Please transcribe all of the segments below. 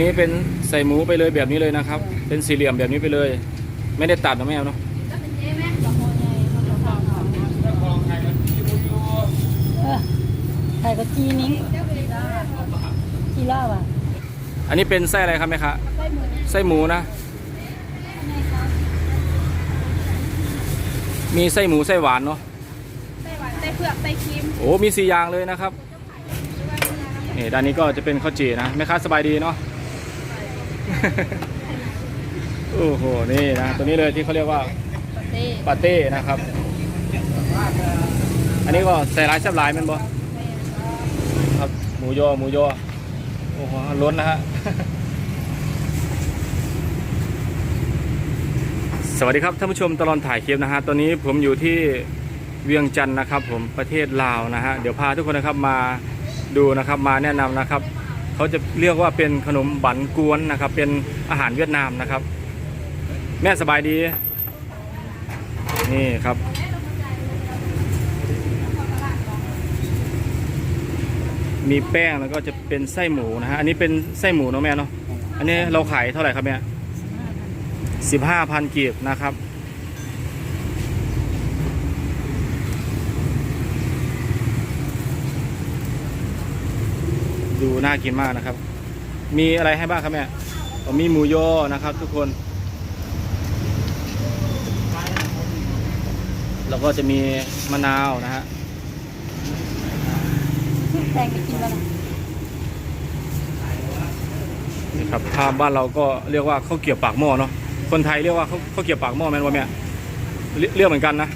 นี้เป็นใส่หมูไปเลยแบบนี้เลยนะครับ เป็นสี่เหลี่ยมแบบนี้ไปเลย ไม่ได้ตัดนะแม่เนาะออไข่ก็จีนิ้งจีล่าว่ะ อันนี้เป็นไส้อะไรครับแม่คะไส้หมูนะ มีไส้หมูไส้หวานเนาะไส้หวานไส้เผือกไส้ครีมโอ้มีสี่อย่างเลยนะครับนี่ด้านนี้ก็จะเป็นข้าวจี่นะแม่ค้าสบายดีเนาะ โอ้โห นี่นะ ตัวนี้เลยที่เขาเรียกว่าปาเต้ปาเต้นะครับ อันนี้ก็ใส่ร้ายแซ่บหลายแมันบ่ครับหมูยอหมูยอโอ้โหล้นนะฮะสวัสดีครับท่านผู้ชมตลอดถ่ายคลิปนะฮะตอนนี้ผมอยู่ที่เวียงจันทร์นะครับ ผมประเทศลาวนะฮะเดี๋ยวพาทุกคนนะครับมาดูนะครับมาแนะนำนะครับ เขาจะเรียกว่าเป็นขนมบันกวนนะครับ เป็นอาหารเวียดนามนะครับ แม่สบายดี นี่ครับ มีแป้งแล้วก็จะเป็นไส้หมูนะฮะอันนี้เป็นไส้หมูเนาะแม่เนาะอันนี้เราขายเท่าไหร่ครับแม่สิบห้าพันกีบนะครับ ดูน่ากินมากนะครับ มีอะไรให้บ้างครับแม่อ๋อมีหมูยอนะครับ ทุกคน แล้วก็จะมีมะนาวนะฮะแตงไปกินแล้วนะนี่ครับถ้าบ้านเราก็เรียกว่าข้าวเกรี๊ยวปากหม้อเนาะคนไทยเรียกว่าข้าวข้าวเกรี๊ยวปากหม้อแม่นว่าแม่เรียเรียกเหมือนกันนะ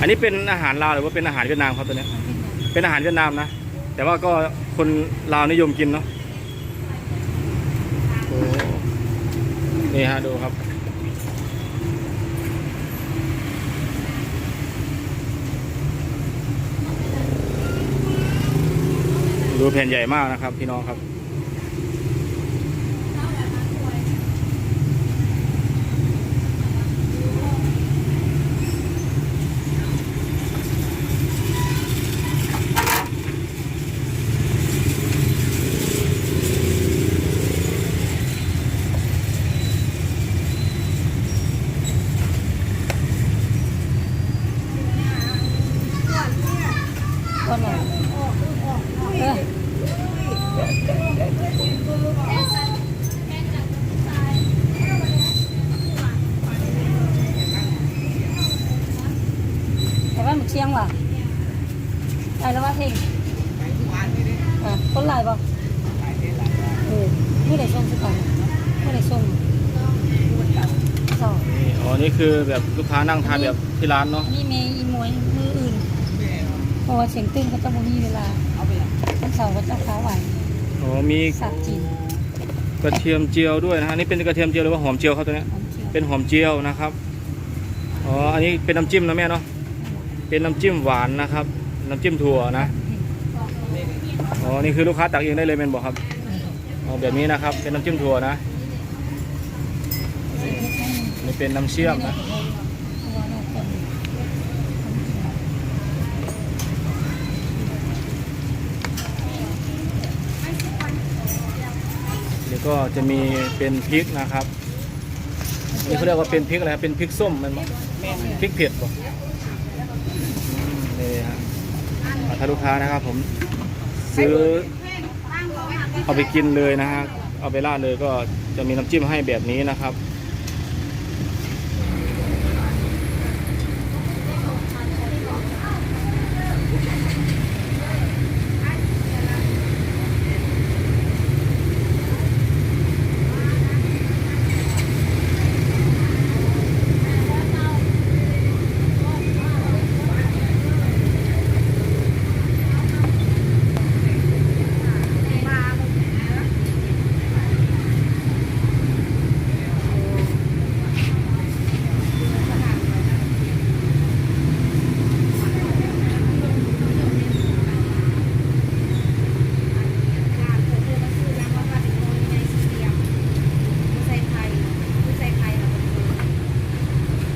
อันนี้เป็นอาหารลาวหรือว่าเป็นอาหารเวียดนามครับตัวเนี้ย เป็นอาหารเวียดนามนะ แต่ว่าก็คนลาวนิยมกินเนาะโอ้นี่ฮะดูครับ ดูแผ่นใหญ่มากนะครับ พี่น้องครับ ก้อนหน่อยเออแต่ว่าหมูเชียงว่ะไอ้แล้วว่าเท่งอะคนหลายบ่เออไม่ได้ส่งสักก่อนไม่ได้ส่งสอง นี่อ๋อ นี่ คือแบบลูกค้านั่งทานแบบที่ร้านเนาะนี่เมย์อีมวยมืออื่นเพราะว่าเสียงตึ้งเขาจะบ่มีเวลาวันเสาร์ก็จะค้าไหวอ๋อมีสับจีนกระเทียมเจียวด้วยนะฮะนี่เป็นกระเทียมเจียวหรือว่าหอมเจียวครับตัวเนี้ยหอมเจียวเป็นหอมเจียวนะครับอ๋ออันนี้เป็นน้ำจิ้มนะแม่เนาะเป็นน้ำจิ้มหวานนะครับ น้ำจิ้มถั่วนะอ๋อนี่คือลูกค้าตักเองได้เลยแมนบอกครับอ๋อแบบนี้นะครับเป็นน้ำจิ้มถั่วนะนี่ เป็นน้ำเชื่อมนะแล้วก็จะมีเป็นพริกนะครับนี่เขาเรียกว่าเป็นพริกอะไรครับเป็นพริกส้มมันมั้ยพริกเผ็ดป่ะอืมนี่ฮะถ้าลูกค้านะครับผมซื้อเอาไปกินเลยนะฮะเอาไปราดเลยก็จะมีน้ำจิ้มให้แบบนี้นะครับ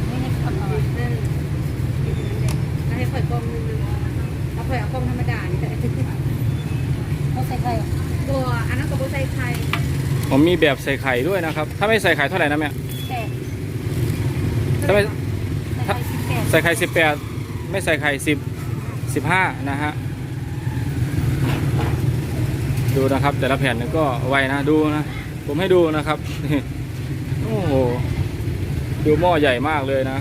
ไม่ให้ขับเอา เอาให้ข่อยกล้องนึงเอาข่อยเอากล้องธรรมดานี่แต่ เอ เขาใส่ไข่เหรอ บัวอันนั้นกับบัวใส่ไข่ ผมมีแบบใส่ไข่ด้วยนะครับ ถ้าไม่ใส่ไข่เท่าไหร่นะแม่ แปดถ้าไม่ใส่ไข่สิบแปดใส่ไข่สิบแปดไม่ใส่ไข่สิบสิบห้านะฮะ ดูนะครับ แต่ละแผ่นนี่ก็ไวนะดูนะ ผมให้ดูนะครับนี่โอ้โห ดูหม้อใหญ่มากเลยนะ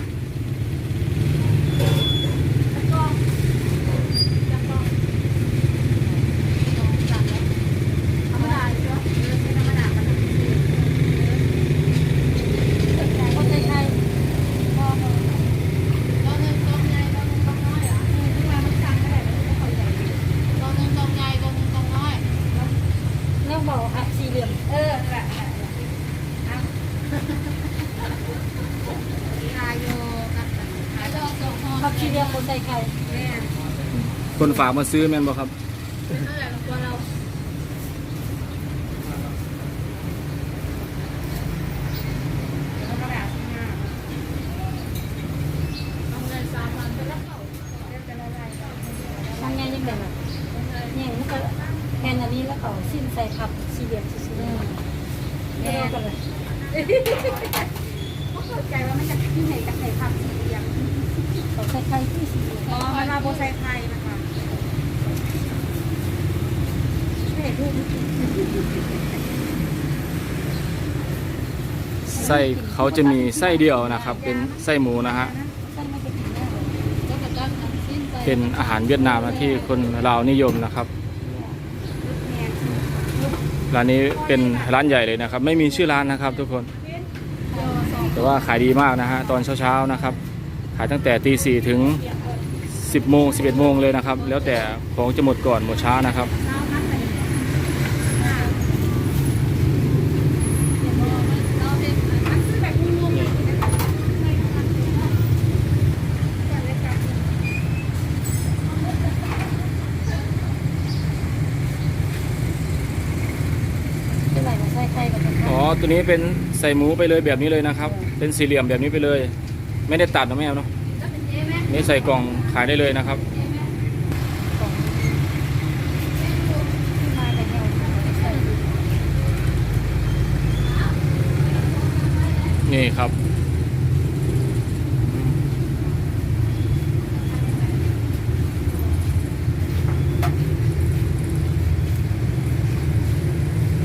ธรรมดาอยู่เนาะเออเป็นธรรมดามัน เขาใส่ไข่พอพอ เราเงินกองใหญ่เราเงินกองน้อยอะเออทุกวันมันสั่งก็ได้มันก็เข้าใจเราเงินกองใหญ่เราเงินกองน้อย แล้วบอกอัดสี่เหลี่ยม เออแหละขายโยกันขายโยสองห่อ ผักสี่เหลี่ยมเขาใส่ไข่ แม่ คน ฝากมาซื้อแม่นบ่ครับนั่นแหละตัวเราธรรมดาที่ห้าเอาเงินสามพันแล้วเขาเรียกจะละลายก่อนทำไงยังแบบแบบเนี่ยมันก็แทนอันนี้แล้วเขาสิ้นใส่ผักสี่เหลี่ยมสี่เดียมแม่ก็เลยเขาเข้าใจว่ามันจะที่ไหนกับไหนผักสีเหลืองเขาใส่ไข่ที่สี่เหลี่ยมอ๋อมันมาโบไซไทยนะคะ ไส้เขาจะมีไส้เดียวนะครับ เป็นไส้หมูนะฮะเลยก็จะต้องทำสิ้นใจเป็นอาหารเวียดนามนะที่คนลาวนิยมนะครับร้านนี้เป็นร้านใหญ่เลยนะครับ ไม่มีชื่อร้านนะครับ ทุกคน แต่ว่าขายดีมากนะฮะตอนเช้าๆนะครับ ขายตั้งแต่ตีสี่ถึง 10โมง11โมงเลยนะครับ แล้วแต่ของจะหมดก่อนหมดช้านะครับ เราเป็นมันซื้อแบบงงๆเลยนะคะ เป็นไรมาใส่ไข่กับไข่ อ๋อ ตัวนี้เป็นใส่หมูไปเลยแบบนี้เลยนะครับ เป็นสี่เหลี่ยมแบบนี้ไปเลย ไม่ได้ตัดนะแม่เนาะแล้วเป็นเจ๊ไหมนี่ใส่กล่องขายได้เลยนะครับ นี่ครับ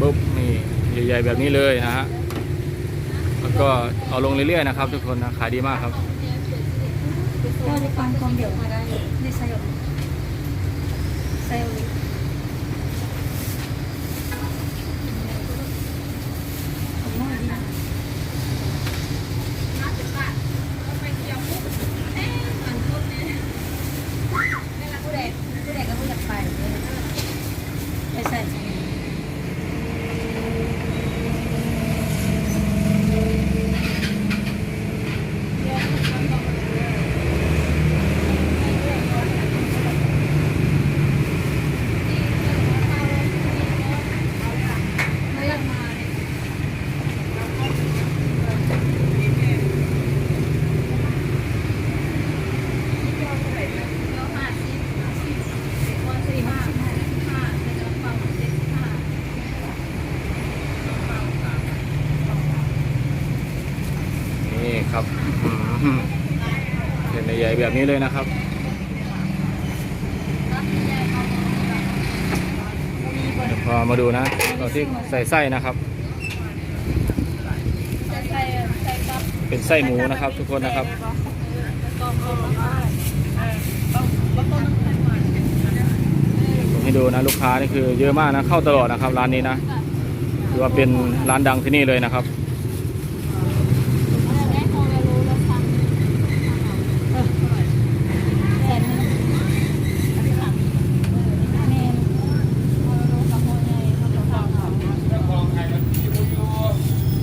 ปุ๊บนี่ ใหญ่ๆแบบนี้เลยนะฮะแล้วก็เอาลงเรื่อยๆนะครับ ทุกคนนะขายดีมากครับก็ในความกองเดี่ยวมาได้ในไซล์ไซล์นี้ผมว่าดีนะ น้ำสิบบาทเราไปเที่ยวปุ๊บเอ๊ะมันปุ๊บเนี่ยนี่แหละผู้เด็กผู้เด็กก็ผู้อยากไปเนี่ย ไปใส่ใส่ นี่ครับอืมเป็นใหญ่ๆ แบบนี้เลยนะครับเดี๋ยวพอมาดูนะตอนที่ใส่ไส้นะครับ เป็นไส้หมูนะครับ ทุกคนนะครับผมให้ดูนะลูกค้านี่คือเยอะมากนะเข้าตลอดนะครับ ร้านนี้นะถือว่าเป็นร้านดังที่นี่เลยนะครับ แสนหนึ่งแม่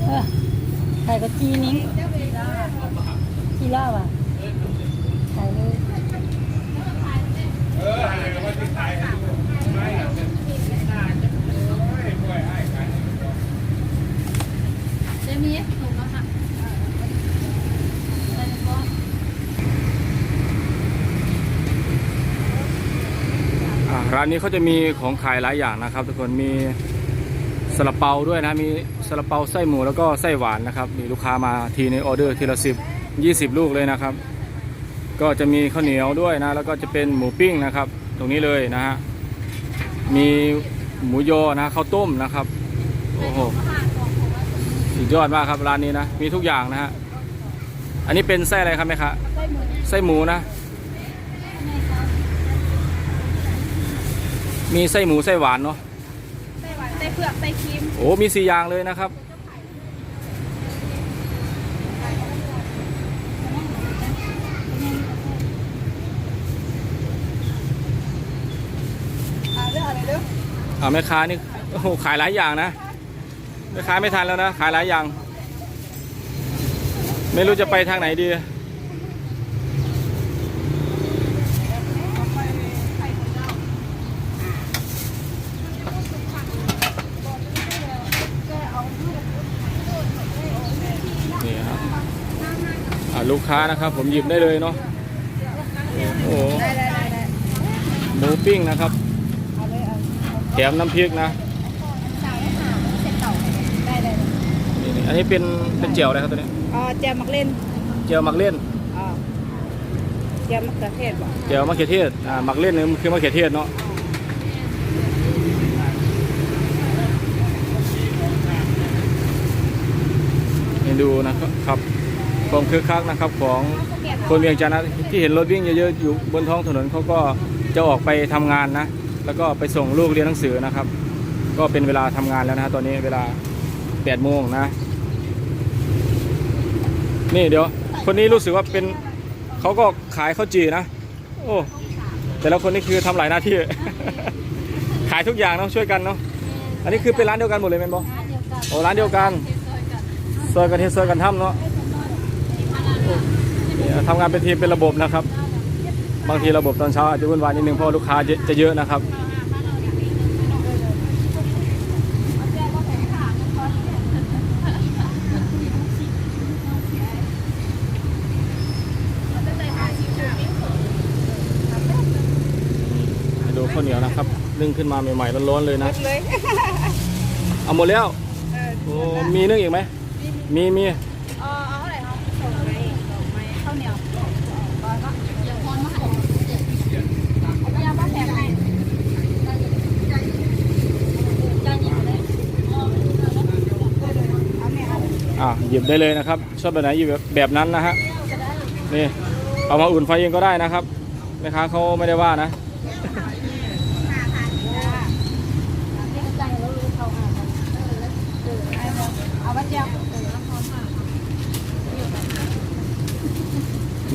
เออไข่กับจีนิ้งจีล่า ว่ะไข่เลยเจมี่ถูกแล้วค่ะอาร้านนี้เขาจะมีของขายหลายอย่างนะครับทุกคนมีซาลาเปาด้วยนะมีซาลาเปาไส้หมูแล้วก็ไส้หวานนะครับมีลูกค้ามาทีในออเดอร์ทีละสิบ ยี่สิบลูกเลยนะครับ ก็จะมีข้าวเหนียวด้วยนะ แล้วก็จะเป็นหมูปิ้งนะครับ ตรงนี้เลยนะฮะ มีหมูยอนะข้าวต้มนะครับ โอ้โห สุดยอดมากครับร้านนี้นะ มีทุกอย่างนะฮะ อันนี้เป็นไส้อะไรครับแม่คะไส้หมูไส้หมูนะ มีไส้หมูไส้หวานเนาะไส้หวานไส้เผือกไส้ครีมโอ้ มีสี่อย่างเลยนะครับ อ่าเรื่องอะไรเรื่อง อ่าแม่ค้านี่โอ้โหขายหลายอย่างนะแม่ค้าไม่ทันแล้วนะขายหลายอย่าง ไม่รู้จะไปทางไหนดี นี่ครับอ่าลูกค้านะครับ ผมหยิบได้เลยเนาะโอ้โหหมูปิ้งนะครับ เอาเลยเอา แถมน้ำพริกนะสาวได้หาเสร็จเต่าได้ได้นี่นี่อันนี้เป็นเป็นเจียวอะไรครับตัวนี้อ๋อแจมมักเล่นเจียวหมักเล่นอ๋อแจมมะเขือเทศบ่เจียวมะเขือเทศอ่าหมักเล่นนี่มันคือมะเขือเทศเนาะนี่ดูนะครับครับความคึกคักนะครับของคนเวียงจันทร์นะที่เห็นรถวิ่งเยอะๆอยู่บนท้องถนนเขาก็จะออกไปทำงานนะ แล้วก็ไปส่งลูกเรียนหนังสือนะครับ ก็เป็นเวลาทำงานแล้วนะฮะตอนนี้เวลา8โมงนะ นี่เดี๋ยว คนนี้รู้สึกว่าเป็นเขาก็ขายข้าวจีนะ โอ้แต่ละคนนี่คือทำหลายหน้าที่ ขายทุกอย่างเนาะช่วยกันเนาะอันนี้คือเป็นร้านเดียวกันหมดเลยแม่นบอร้านเดียวกันโอ้ร้านเดียวกันซอยกันเทซอยกันทำเนาะโอ้เนี่ยทำงานเป็นทีมเป็นระบบนะครับ บางทีระบบตอนเช้าอาจจะวุ่นวายนิดนึงเพราะลูกค้าจะจะเยอะนะครับให้ดูข้าวเหนียวนะครับนึ่งขึ้นมาใหม่ๆร้อนๆเลยนะเลยเอาหมดแล้วเออโอ้มีนึ่งอีกไหมมีมีเออเอาเท่าไหร่ครับส่งไม้ส่งไม้ข้าวเหนียวเดี๋ยวคนมาให้เอายาบ้าแพงให้ อะหยิบได้เลยนะครับ ชอบแบบไหนหยิบแบบนั้นนะฮะนี่เอามาอุ่นไฟเองก็ได้นะครับแม่ค้าเขาไม่ได้ว่านะ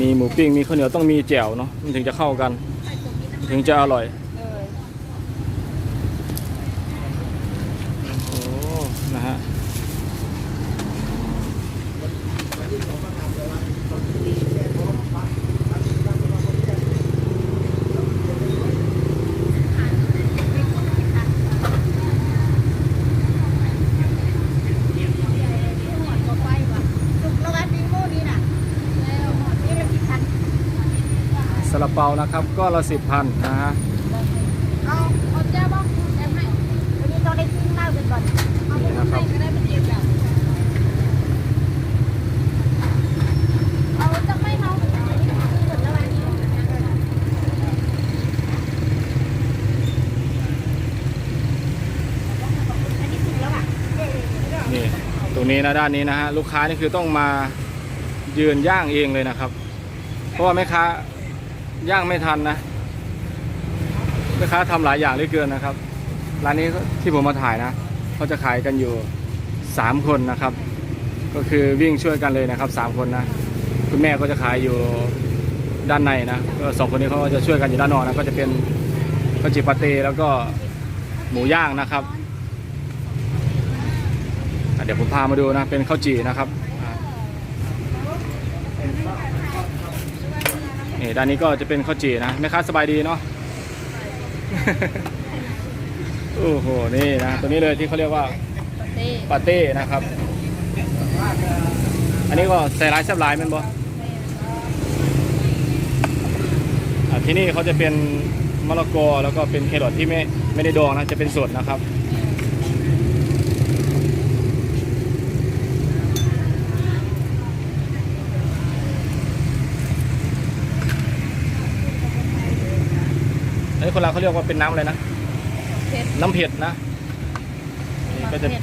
มีหมูปิ้งมีข้าวเหนียวต้องมีแจ่วเนาะมันถึงจะเข้ากัน ถึงจะอร่อยเออโอ้นะฮะซาลา เปานะครับ ก็ละสิบพันนะฮะเอาเอาเจ้าบ้างแอมให้วันนี้ต้องได้ขึ้นเล่ากันก่อนเอาไปทำให้ก็ได้เป็นเดียวแบบเอาจะไม่เมาอันนี้หมดแล้วอันนี้อันนี้ถึงแล้วอะนี่ตรงนี้นะด้านนี้นะฮะลูกค้านี่คือต้องมายืนย่างเองเลยนะครับ เพราะว่าแม่ค้า ย่างไม่ทันนะแม่ค้าทำหลายอย่างเหลือเกินนะครับ ร้านนี้ที่ผมมาถ่ายนะเขาจะขายกันอยู่สามคนนะครับ ก็คือวิ่งช่วยกันเลยนะครับสามคนนะ คุณแม่ก็จะขายอยู่ด้านในนะก็สองคนนี้เขาก็จะช่วยกันอยู่ด้านนอกนะก็จะเป็นข้าวจีปาเต้แล้วก็หมูย่างนะครับ เดี๋ยวผมพามาดูนะเป็นข้าวจี่นะครับอ่า นี่ด้านนี้ก็จะเป็นข้าวจีนะแม่ค้าสบายดีเนาะโอ้โหนี่นะตัวนี้เลยที่เขาเรียกว่าปาเต้นะครับ อันนี้ก็ใส่ร้ายแซ่บหลายมันบอที่นี่เขาจะเป็นมะละกอแล้วก็เป็นแครอทที่ไม่ไม่ได้ดองนะจะเป็นสดนะครับ คนเราวเขาเรียกว่าเป็นน้ำอะไรนะ เผ็ดน้ำเผ็ดนะมักก็จะเผ็ด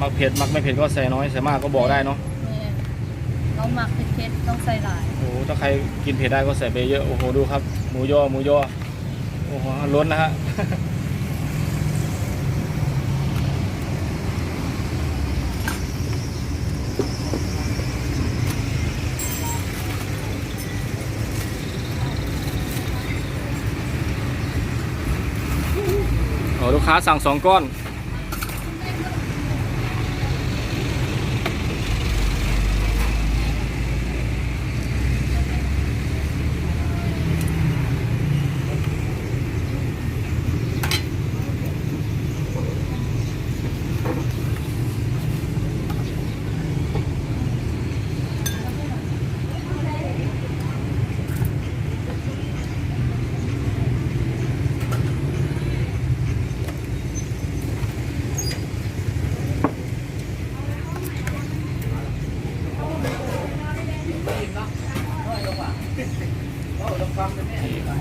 มักเผ็ดมักไม่เผ็ดก็ใส่น้อยใส่มากก็บอกได้เนาะเนี่ยเราหมักเผ็ดๆต้องใส่หลายโอ้โหถ้าใครกินเผ็ดได้ก็ใส่ไปเยอะโอ้โหดูครับ หมูย่อหมูย่อโอ้โหล้นนะฮะ ค้าสั่งสองก้อน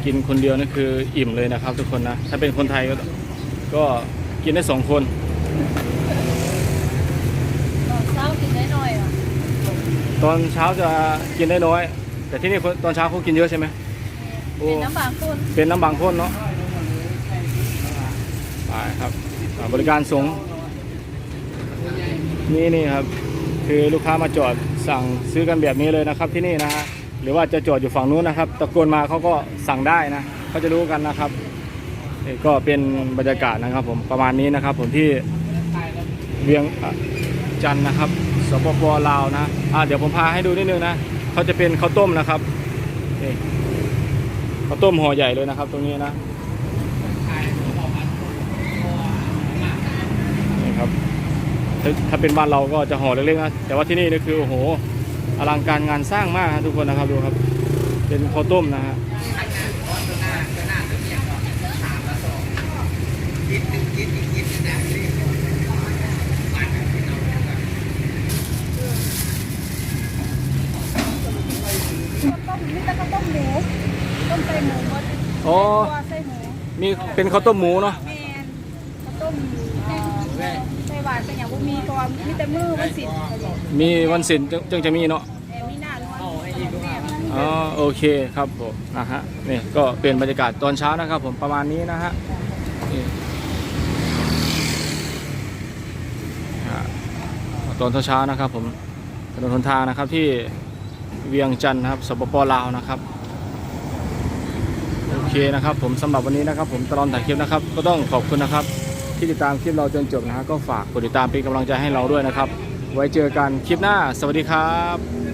กินคนเดียวนี่คืออิ่มเลยนะครับ ทุกคนนะ ถ้าเป็นคนไทยก็ก็กินได้สองคนตอนเช้ากินได้หน่อยอะตอนเช้าจะกินได้น้อย แต่ที่นี่คนตอนเช้าเขากินเยอะใช่ไหมโอ้เป็นน้ำบางคนเป็นน้ำบางพ่นเนาะไปครับอ่าบริการส่งนี่นี่ครับ คือลูกค้ามาจอดสั่งซื้อกันแบบนี้เลยนะครับที่นี่นะฮะ หรือว่าจะจอดอยู่ฝั่งนู้นนะครับ ตะโกนมาเขาก็สั่งได้นะเขาจะรู้กันนะครับนี่ก็เป็นบรรยากาศนะครับ ผมประมาณนี้นะครับ ผมที่เวียงจันนะครับสปปลาวนะอ่าเดี๋ยวผมพาให้ดูนิดนึงนะเขาจะเป็นข้าวต้มนะครับนี่ข้าวต้มห่อใหญ่เลยนะครับ ตรงนี้นะนี่ครับถถ้าเป็นบ้านเราก็จะห่อเล็กๆนะแต่ว่าที่นี่นี่คือโอ้โห อลังการงานสร้างมากทุกคนนะครับดูครับ เป็นข้าวต้มนะฮะต้มนี่แล้วต้มหมูต้มใส่หมูหมดอ๋อ ใส่หมู มีเป็นข้าวต้มหมูเนาะ แมนข้าวต้มเอ่อใส่หวานเป็นอย่างบ่มีตัวมีแต่มือมันสิมีวันศิลป์จึงจึงจะมีเนาะ แต่มีหน้านวลอ๋อโอเคครับผมนะฮะนี่ก็เป็นบรรยากาศตอนเช้านะครับผมประมาณนี้นะฮะนี่อ่าตอนเช้าๆนะครับ ผมถนนหนทางนะครับที่เวียงจันทร์นะครับสปปลาวนะครับโอเคนะครับ ผมสำหรับวันนี้นะครับ ผมตลอดถ่ายคลิปนะครับ ก็ต้องขอบคุณนะครับ ที่ติดตามคลิปเราจนจบนะฮะก็ฝากกดติดตามเป็นกำลังใจให้เราด้วยนะครับ ไว้เจอกันคลิปหน้า สวัสดีครับ